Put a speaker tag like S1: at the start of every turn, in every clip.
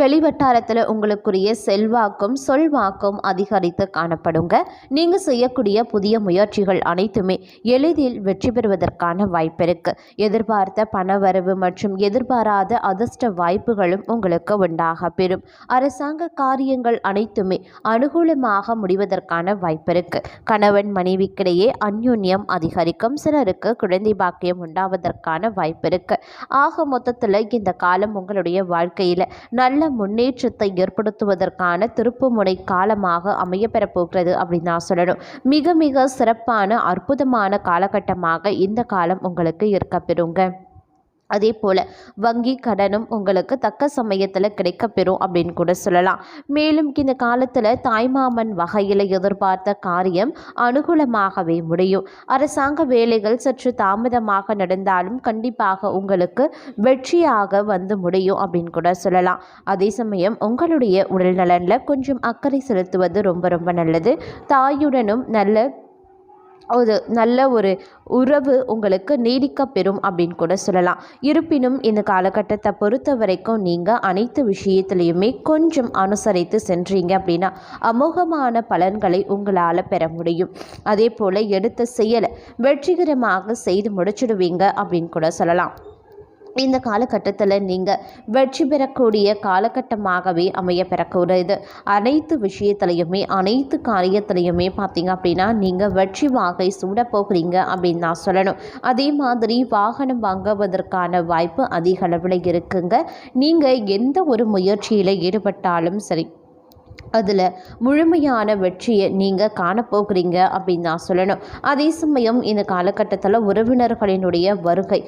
S1: வெளிவட்டாரத்தில் உங்களுக்குரிய செல்வாக்கும் சொல்வாக்கும் அதிகரித்து காணப்படுங்க. நீங்கள் செய்யக்கூடிய புதிய முயற்சிகள் அனைத்துமே எளிதில் வெற்றி பெறுவதற்கான வாய்ப்பு இருக்குது எதிர்பார்த்த பணவரவு மற்றும் எதிர்பாராத அதிர்ஷ்ட வாய்ப்புகளும் உங்களுக்கு உண்டாக பெறும். அரசாங்க காரியங்கள் அனைத்துமே அனுகூலமாக முடிவதற்கான வாய்ப்பு இருக்குது கணவன் மனைவிக்கிடையே அந்யுன்யம் அதிகரிக்கும். சிலருக்கு குழந்தை பாக்கியம் உண்டாவதற்கான வாய்ப்பு இருக்குது ஆக மொத்தத்தில் இந்த காலம் உங்களுடைய வாழ்க்கையில் நல்ல முன்னேற்றத்தை ஏற்படுத்துவதற்கான திருப்புமுனை காலமாக அமைய போகிறது அப்படின்னு நான் சொல்லணும். மிக மிக சிறப்பான அற்புதமான காலகட்டமாக இந்த காலம் உங்களுக்கு இருக்கப்பெறுங்க அதே போல் வங்கி கடனும் உங்களுக்கு தக்க சமயத்தில் கிடைக்கப்பெறும் அப்படின்னு கூட சொல்லலாம். மேலும் இந்த காலத்தில் தாய்மாமன் வகையில் எதிர்பார்த்த காரியம் அனுகூலமாகவே முடியும். அரசாங்க வேலைகள் சற்று தாமதமாக நடந்தாலும் கண்டிப்பாக உங்களுக்கு வெற்றியாக வந்து முடியும் அப்படின்னு கூட சொல்லலாம். அதே சமயம் உங்களுடைய உடல் நலனில் கொஞ்சம் அக்கறை செலுத்துவது ரொம்ப ரொம்ப நல்லது. தாயுடனும் நல்ல ஒரு நல்ல ஒரு உறவு உங்களுக்கு நீடிக்க பெறும் அப்படின்னு கூட சொல்லலாம். இருப்பினும் இந்த காலகட்டத்தை பொறுத்த வரைக்கும் நீங்கள் அனைத்து விஷயத்துலையுமே கொஞ்சம் அனுசரித்து சென்றீங்க அப்படின்னா அமோகமான பலன்களை உங்களால் பெற முடியும். அதே போல் எடுத்த செயலை வெற்றிகரமாக செய்து முடிச்சிடுவீங்க அப்படின்னு கூட சொல்லலாம். இந்த காலகட்டத்தில் நீங்கள் வெற்றி பெறக்கூடிய காலகட்டமாகவே அமைய பெறக்கூடியது. அனைத்து விஷயத்துலையுமே அனைத்து காரியத்துலையுமே பார்த்தீங்க அப்படின்னா நீங்கள் வெற்றி வாகை சூட போகிறீங்க அப்படின்னு நான் சொல்லணும். அதே மாதிரி வாகனம் வாங்குவதற்கான வாய்ப்பு அதிக அளவில் இருக்குங்க. நீங்கள் எந்த ஒரு முயற்சியில் ஈடுபட்டாலும் சரி. அதில் முழுமையான வெற்றியை நீங்கள் காணப்போகிறீங்க அப்படின்னு நான் சொல்லணும். அதே சமயம் இந்த காலகட்டத்தில் உறவினர்களினுடைய வருகை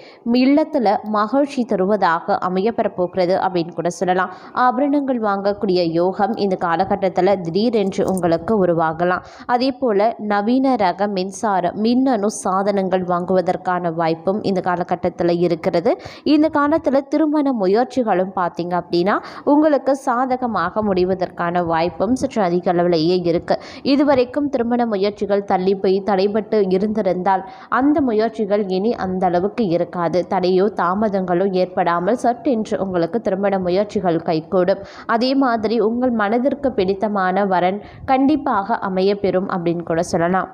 S1: இல்லத்தில் மகிழ்ச்சி தருவதாக அமையப்பெறப்போகிறது அப்படின்னு கூட சொல்லலாம். ஆபரணங்கள் வாங்கக்கூடிய யோகம் இந்த காலகட்டத்தில் திடீரென்று உங்களுக்கு உருவாகலாம். அதே போல் நவீன ரக மின்சார மின்னணு சாதனங்கள் வாங்குவதற்கான வாய்ப்பும் இந்த காலகட்டத்தில் இருக்கிறது. இந்த காலத்தில் திருமண முயற்சிகளும் பார்த்தீங்க அப்படின்னா உங்களுக்கு சாதகமாக முடிவதற்கான வாய்ப்பு வாய்ப்பும் சற்று அதிக அளவிலேயே இருக்கு. இதுவரைக்கும் திருமண முயற்சிகள் தள்ளி போய் தடைபட்டு இருந்திருந்தால் அந்த முயற்சிகள் இனி அந்த அளவுக்கு இருக்காது. தடையோ தாமதங்களோ ஏற்படாமல் சற்றென்று உங்களுக்கு திருமண முயற்சிகள் கைகூடும். அதே மாதிரி உங்கள் மனதிற்கு பிடித்தமான வரன் கண்டிப்பாக அமைய பெறும் அப்படின்னு கூட சொல்லலாம்.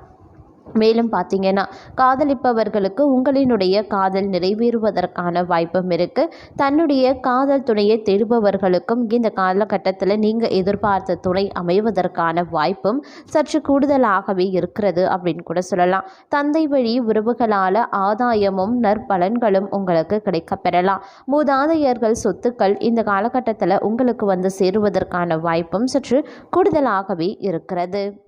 S1: மேலும் பார்த்தீங்கன்னா காதலிப்பவர்களுக்கு உங்களினுடைய காதல் நிறைவேறுவதற்கான வாய்ப்பும் இருக்குது தன்னுடைய காதல் துணையை தேடுபவர்களுக்கும் இந்த காலகட்டத்தில் நீங்கள் எதிர்பார்த்த துணை அமைவதற்கான வாய்ப்பும் சற்று கூடுதலாகவே இருக்கிறது அப்படின்னு கூட சொல்லலாம். தந்தை வழி உறவுகளால் ஆதாயமும் நற்பலன்களும் உங்களுக்கு கிடைக்கப்பெறலாம். மூதாதையர்கள் சொத்துக்கள் இந்த காலகட்டத்தில் உங்களுக்கு வந்து சேருவதற்கான வாய்ப்பும் சற்று கூடுதலாகவே இருக்கிறது.